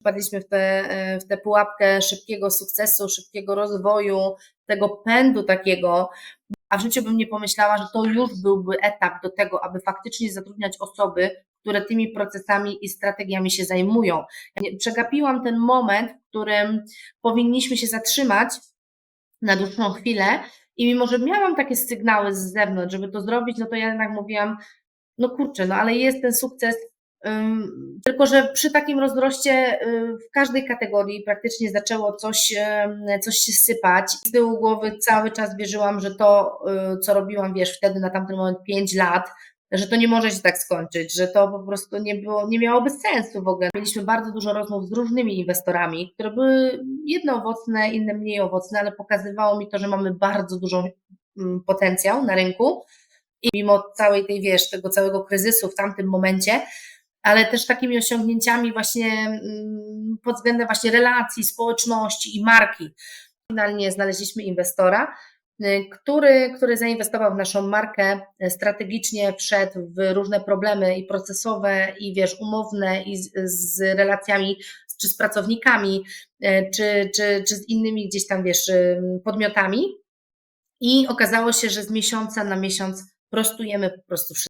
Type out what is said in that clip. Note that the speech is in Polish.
wpadliśmy w tę w tę pułapkę szybkiego sukcesu, szybkiego rozwoju, tego pędu takiego, a w życiu bym nie pomyślała, że to już byłby etap do tego, aby faktycznie zatrudniać osoby, które tymi procesami i strategiami się zajmują. Przegapiłam ten moment, w którym powinniśmy się zatrzymać na dłuższą chwilę i mimo, że miałam takie sygnały z zewnątrz, żeby to zrobić, no to ja jednak mówiłam, no kurczę, no ale jest ten sukces, tylko że przy takim rozroście y, w każdej kategorii praktycznie zaczęło coś, coś się sypać. Z tyłu głowy cały czas wierzyłam, że to, y, co robiłam, wiesz, wtedy na tamten moment 5 lat, że to nie może się tak skończyć, że to po prostu nie, było, nie miałoby sensu w ogóle. Mieliśmy bardzo dużo rozmów z różnymi inwestorami, które były jedne owocne, inne mniej owocne, ale pokazywało mi to, że mamy bardzo dużą mm, potencjał na rynku i mimo całej tej, wiesz, tego całego kryzysu w tamtym momencie, ale też takimi osiągnięciami właśnie mm, pod względem właśnie relacji, społeczności i marki. Finalnie znaleźliśmy inwestora, Y, który, który zainwestował w naszą markę, y, strategicznie wszedł w różne problemy i procesowe, i wiesz, umowne, i z, z relacjami czy z pracownikami, y, czy, czy, czy z innymi gdzieś tam, wiesz, podmiotami. I okazało się, że z miesiąca na miesiąc prostujemy po prostu wszystko.